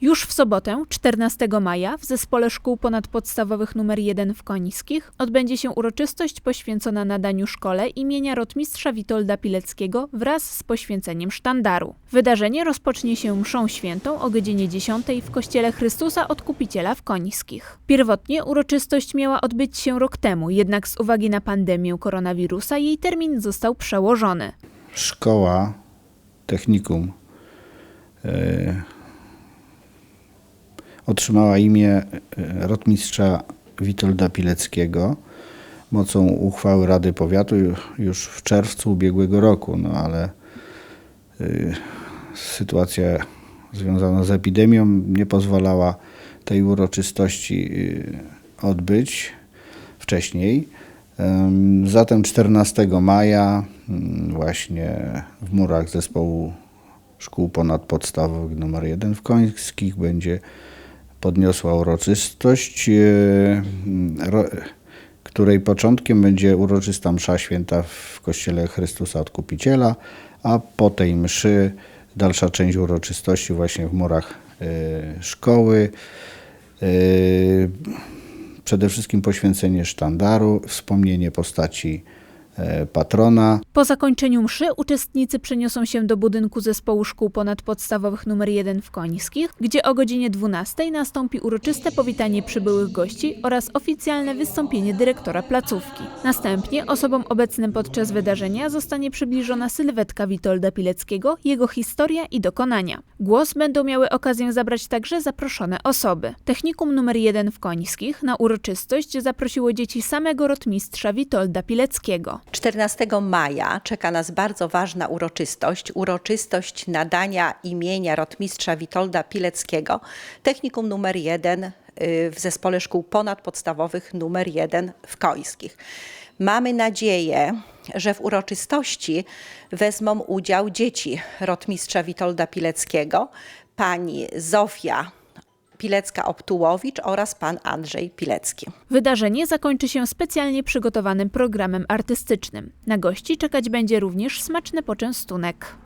Już w sobotę, 14 maja, w Zespole Szkół Ponadpodstawowych nr 1 w Koniskich odbędzie się uroczystość poświęcona nadaniu szkole imienia rotmistrza Witolda Pileckiego wraz z poświęceniem sztandaru. Wydarzenie rozpocznie się mszą świętą o godzinie 10 w Kościele Chrystusa Odkupiciela w Koniskich. Pierwotnie uroczystość miała odbyć się rok temu, jednak z uwagi na pandemię koronawirusa jej termin został przełożony. szkoła, technikum e, otrzymała imię e, rotmistrza Witolda Pileckiego mocą uchwały Rady Powiatu ju- już w czerwcu ubiegłego roku, no ale e, sytuacja związana z epidemią nie pozwalała tej uroczystości e, odbyć wcześniej. Em, Zatem 14 maja mm, właśnie w murach zespołu szkół ponadpodstawowych nr 1 w Końskich będzie podniosła uroczystość, e, której początkiem będzie uroczysta msza święta w kościele Chrystusa Odkupiciela, a po tej mszy dalsza część uroczystości właśnie w murach e, szkoły. E, przede wszystkim poświęcenie sztandaru, wspomnienie postaci patrona. Po zakończeniu mszy uczestnicy przeniosą się do budynku Zespołu Szkół Ponadpodstawowych nr 1 w Koniskich, gdzie o godzinie 12 nastąpi uroczyste powitanie przybyłych gości oraz oficjalne wystąpienie dyrektora placówki. Następnie osobom obecnym podczas wydarzenia zostanie przybliżona sylwetka Witolda Pileckiego, jego historia i dokonania. Głos będą miały okazję zabrać także zaproszone osoby. Technikum nr 1 w Koniskich na uroczystość zaprosiło dzieci samego rotmistrza Witolda Pileckiego. 14 maja czeka nas bardzo ważna uroczystość, uroczystość nadania imienia rotmistrza Witolda Pileckiego, technikum numer 1 y, w Zespole Szkół Ponadpodstawowych numer 1 w Końskich. Mamy nadzieję, że w uroczystości wezmą udział dzieci rotmistrza Witolda Pileckiego, pani Zofia Pilecka-Optułowicz oraz pan Andrzej Pilecki. Wydarzenie zakończy się specjalnie przygotowanym programem artystycznym. Na gości czekać będzie również smaczny poczęstunek.